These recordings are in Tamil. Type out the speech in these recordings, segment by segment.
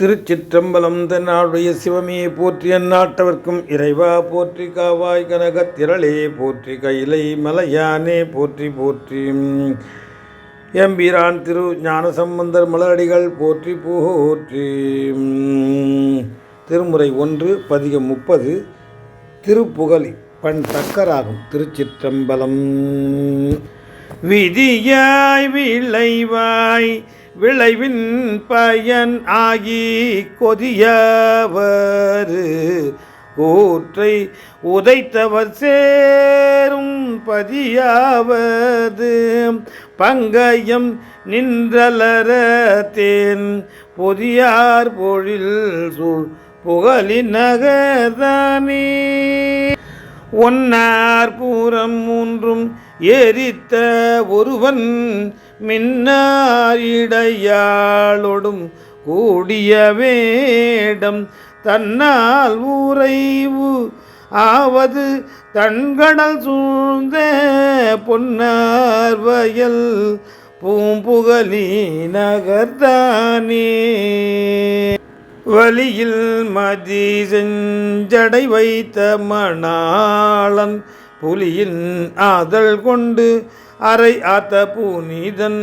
திருச்சிற்றம்பலம் தன்னாளுடைய சிவமே போற்றி அந்நாட்டவர்க்கும் இறைவா போற்றி காவாய் கனகத் திரளே போற்றி கையிலை மலையானே போற்றி போற்றி. எம்பிரான் திரு ஞானசம்பந்தர் மலரடிகள் போற்றி போற்றி. திருமுறை ஒன்று பதிகம் முப்பது திருப்புகழி பண் தக்கராகும் திருச்சிற்றம்பலம். விதியாய் விளைவாய் விளைவின் பயன் ஆகி கொதியவர். கூற்றை உதைத்தவர் சேரும் பதியாவது. பங்கயம் நின்றலர தேன் பொதியார் பொழில் சூழ் புகழின் நகர்தானே ஒன்னார் பூரம் மூன்றும் எரித்த ஒருவன் மின்னாரிடையாளொடும் கூடிய வேடம் தன்னால் ஊரைவு ஆவது தன்கடல் சூழ்ந்த பொன்னார் வயல் பூம்புகலி நகர்தானே வழியில் மதி செஞ்சடை வைத்த மணாளன் புலியின் ஆதல் கொண்டு அரை ஆத்த பூனிதன்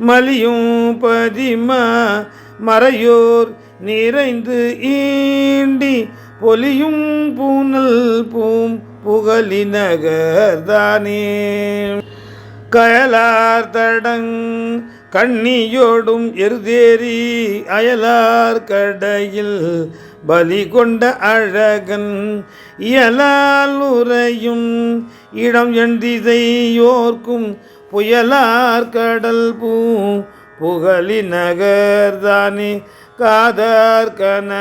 மலியும் பதிம மறையோர் நிறைந்து ஈண்டி பொலியும் பூனல் பூம் புகழி நகர்தானே கயலார் தடங் கண்ணியோடும் எருதேரி அயலார் கடையில் பலி கொண்ட அழகன் இயலால் உறையும் இடம் எண்டிசையோர்க்கும் புயலார் கடல் பூ புகழி நகர்தானே காதார் கன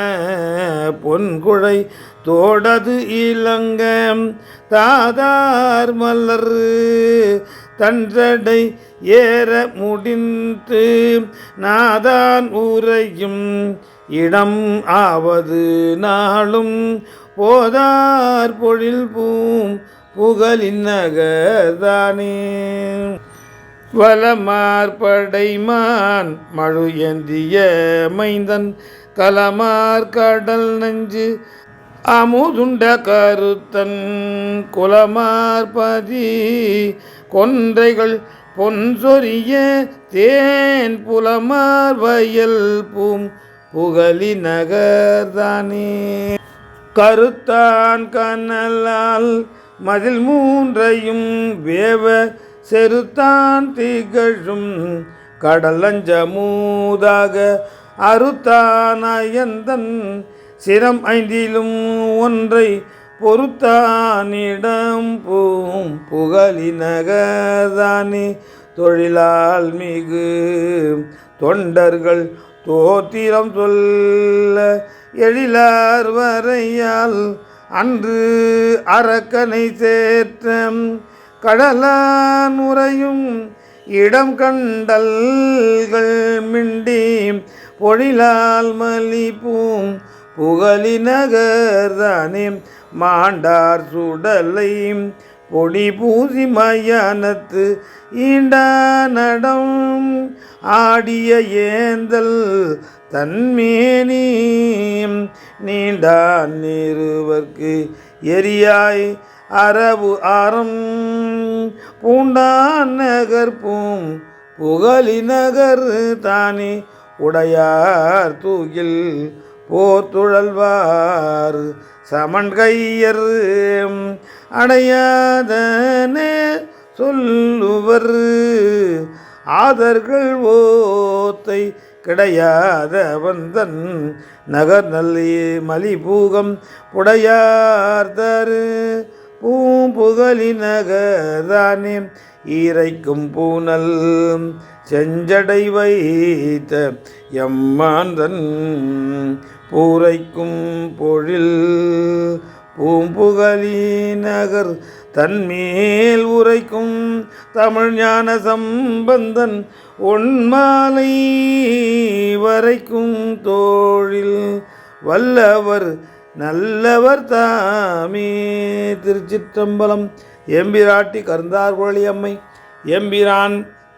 பொன்குழை தோடது இளங்கம் தாதார் மலர் தன்றடை ஏற முடிந்து நாதான் ஊரையும் இடம் ஆவது நாளும் போதார் பொழில் பூம் புகழின் நகர்தானே. வலமார்படைமான் மழு ஏந்திய மைந்தன் கலமார் கடல் நெஞ்சு அமுதுண்ட கருத்தன் குலமார்பதி கொன்றைகள் பொன்சொரிய தேன் புலமார் வயல் பூம் புகழி நகர்தானே கருத்தான் கனலால் மதில் மூன்றையும் வேவ செருத்தான் திகழும் கடலஞ்சமூதாக அறுத்தான் அயந்தன் சிரம் ஐந்திலும் ஒன்றை பொறுத்தானிடம் பூம் புகழி நகர்தானே. தொழிலால் மிகு தொண்டர்கள் தோத்திரம் சொல்ல எழிலார் வரையால் அன்று அரக்கனை சேர்த்தம் கடலான் உறையும் இடம் கண்டல்கள் மிண்டி பொழிலால் மலிப்பூம் புகழி நகர்தானே. மாண்டார் சுடலை பொடி பூசி மயானத்து ஈண்டா நடம். ஆடிய ஏந்தல் தன்மேனி நீண்டான் நிறுவர்க்கு எரியாய் அரபு ஆரம். பூண்டான் நகர் புகழி நகர் தானே உடையார் தூகில் போத்துழல்வார் சமன் கையர் அடையாதனே சொல்லுவர். ஆதர்கள் ஓத்தை கிடையாத வந்தன் நகர் நல்லி மலிபூகம் புடையார்தரு. பூம்புகலினகதானே ஈரைக்கும் பூனல் செஞ்சடை வைத்த எம்மாந்தன் பூரைக்கும் பொழில். பூம்புகழி நகர் தன்மேல் உரைக்கும் தமிழ் ஞான சம்பந்தன் ஒன்மாலை வரைக்கும் தோழில் வல்லவர் நல்லவர் தாமே. திருச்சிற்றம்பலம். எம்பிராட்டி கருந்தார்குழலி அம்மை எம்பிரான்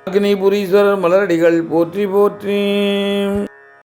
அக்னிபுரீஸ்வரர் மலரடிகள் போற்றி போற்றி.